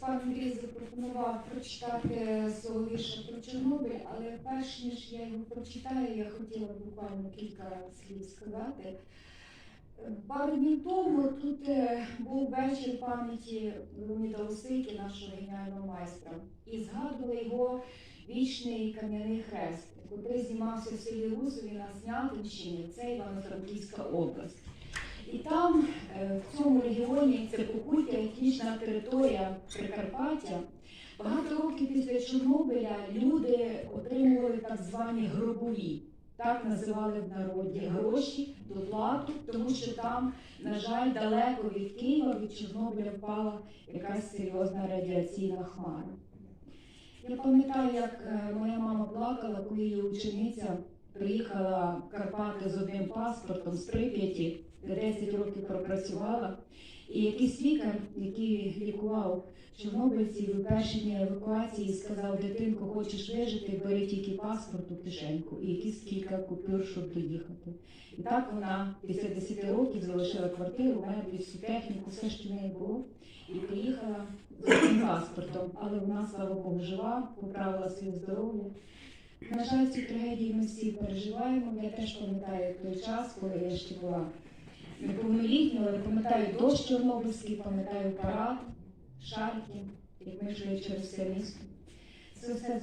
Пан Андрій запропонував прочитати свого вірша про Чорнобиль, але перш ніж я його прочитаю, я хотіла буквально кілька слів сказати. Пару днів тому тут е, був вечір пам'яті Леоніда Осики, нашого геніального майстра, і згадували його вічний кам'яний хрест, який знімався в селі Русові на Снятинщині, це Івано-Франківська область. І там, в цьому регіоні, це Покуття, етнічна територія Прикарпаття. Багато років після Чорнобиля люди отримували так звані гробові, так називали в народі гроші, доплату, тому що там, на жаль, далеко від Києва, від Чорнобиля впала якась серйозна радіаційна хмара. Я пам'ятаю, як е, моя мама плакала, коли її учениця приїхала в Карпати з одним паспортом з Прип'яті, де 10 років пропрацювала. І якийсь лікар, який лікував чорнобильців у першій евакуації, сказав, дитинко, хочеш вижити, бери тільки паспорт у кишеньку і якісь кілька купюр, щоб доїхати. І так вона після 10 років залишила квартиру, меблі, всю техніку, все, що в неї було, і приїхала з одним паспортом. Але вона, слава Богу, жива, поправила своє здоров'я. На жаль, цю трагедію ми всі переживаємо. Я теж пам'ятаю той час, коли я ще була неповнолітня, але пам'ятаю дощ Чорнобильський, пам'ятаю парад, шарки, як ми йшли через все місто. Це все